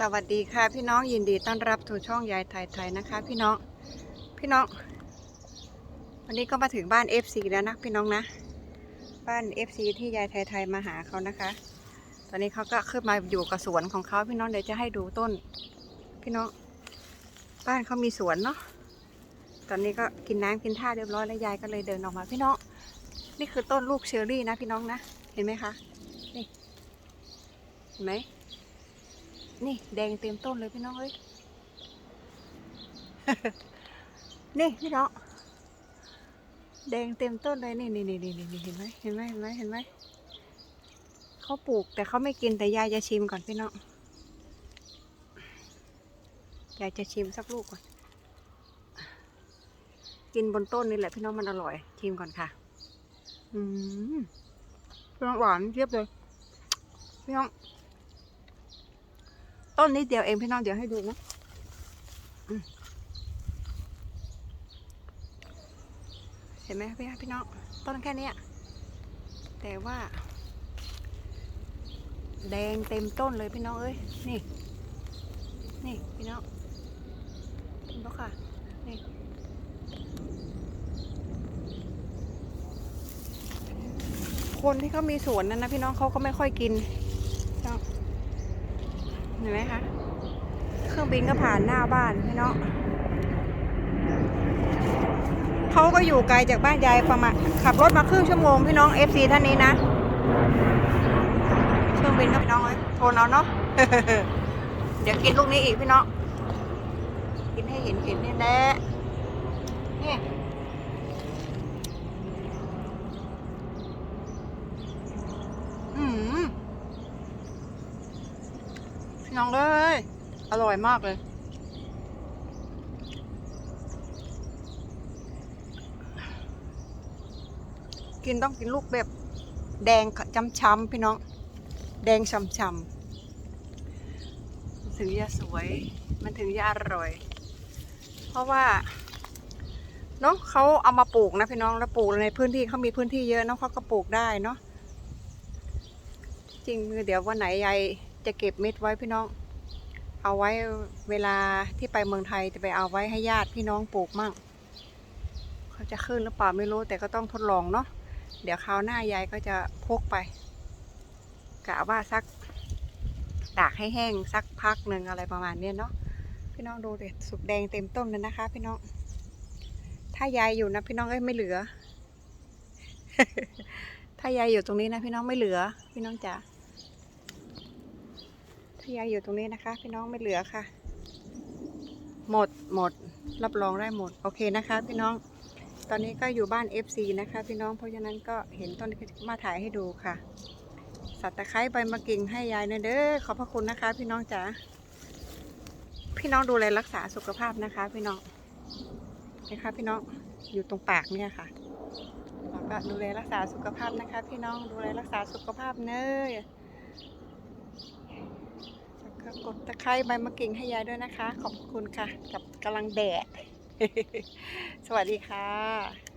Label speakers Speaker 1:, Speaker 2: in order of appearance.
Speaker 1: สวัสดีค่ะ พี่น้องยินดีต้อนรับสู่ช่องยายไทยไทยนะคะ พี่น้องพี่น้อง วันนี้ก็มาถึงบ้าน FC แล้วนะพี่น้องนะ บ้าน FC ที่ยายไทยไทยมาหาเขานะคะ ตอนนี้เขาก็ขึ้นมาอยู่กับสวนของเขาพี่น้องเดี๋ยวจะให้ดูต้น พี่น้อง บ้านเขามีสวนเนาะตอนนี้ก็กินน้ำกินท่าเรียบร้อยแล้วยายก็เลยเดินออกมา พี่น้องนี่คือต้นลูกเชอร์รี่นะพี่น้องนะ เห็นไหมคะนี่เห็นไหม นี่แดงเต็มต้นเลยพี่น้องเอ้ย นี่พี่น้อง แดงเต็มต้นเลยนี่นี่นี่นี่นี่เห็นไหมเห็นไหมเห็นไหมเห็นไหมเขาปลูกแต่เขาไม่กินแต่ยายจะชิมก่อนพี่น้อง ยายจะชิมสักลูกก่อน กินบนต้นนี่แหละพี่น้องมันอร่อย ชิมก่อนค่ะ อืมพี่น้องหวานเทียบเลยพี่น้อง ต้นนิดเดียวเองพี่น้องเดี๋ยวให้ดูนะเห็นไหมพี่พี่น้องต้นแค่นี้แต่ว่า แดงเต็มต้นเลยพี่น้องเอ้ยนี่ นี่พี่น้องเห็นปะค่ะนี่คนที่เขามีสวนนั้นนะพี่น้องเขาก็ไม่ค่อยกิน เห็นไหมคะ เครื่องบินก็ผ่านหน้าบ้านพี่น้องเขาก็อยู่ไกลจากบ้านยายประมาณขับรถมาครึ่งชั่วโมงพี่น้อง FC ท่านนี้นะ เครื่องบินก็พี่น้องเลยโทนเอาเนาะ เดี๋ยวกินลูกนี้อีกพี่น้อง กินให้เห็นเห็นนี่แหละนี่อืม พี่ น้องเลยอร่อยมากเลย กินต้องกินลูกแบบ แดงช้ำๆพี่น้อง แดงช้ำๆถึงจะสวย มันถึงจะอร่อย เพราะว่าเนาะเขาเอามาปลูกนะพี่น้องแล้วปลูกในพื้นที่เขามีพื้นที่เยอะเนาะเขาก็ปลูกได้เนาะจริงเดี๋ยววันไหนยาย จะเก็บเม็ดไว้พี่น้อง เอาไว้เวลาที่ไปเมืองไทยจะไปเอาไว้ให้ญาติพี่น้องปลูกมั่ง เขาจะขึ้นหรือเปล่าไม่รู้แต่ก็ต้องทดลองเนาะ เดี๋ยวคราวหน้ายายก็จะพกไปกะว่าสักตากให้แห้งสักพักหนึ่งอะไรประมาณเนี้ยเนาะพี่น้องดูเด็ดสุกแดงเต็มต้นเลยนะคะ พี่น้อง ถ้ายายอยู่นะพี่น้องเอ้ยไม่เหลือ ถ้ายายอยู่ตรงนี้นะพี่น้องไม่เหลือ พี่น้องจ๋า ถ้ายาอยู่ตรงนี้นะคะ พี่น้องไม่เหลือค่ะ หมดหมด รับรองได้หมด โอเคนะคะ พี่น้อง ตอนนี้ก็อยู่บ้าน FC นะคะ พี่น้องเพราะฉะนั้นก็เห็นต้นมาถ่ายให้ดูค่ะ สัตว์ตะไคร้ใบมะกิ่งให้ยายนะเด้อขอบพระคุณนะคะ พี่น้องจ๋าพี่น้องดูแลรักษาสุขภาพนะคะ พี่น้องนะคะพี่น้องอยู่ตรงปากเนี่ยค่ะแล้วก็ดูแลรักษาสุขภาพนะคะ พี่น้องดูแลรักษาสุขภาพเนย ก็กดตะไคร้ใบมะกิ่งให้ยายด้วยนะคะ ขอบคุณค่ะ กับกำลังแดด สวัสดีค่ะ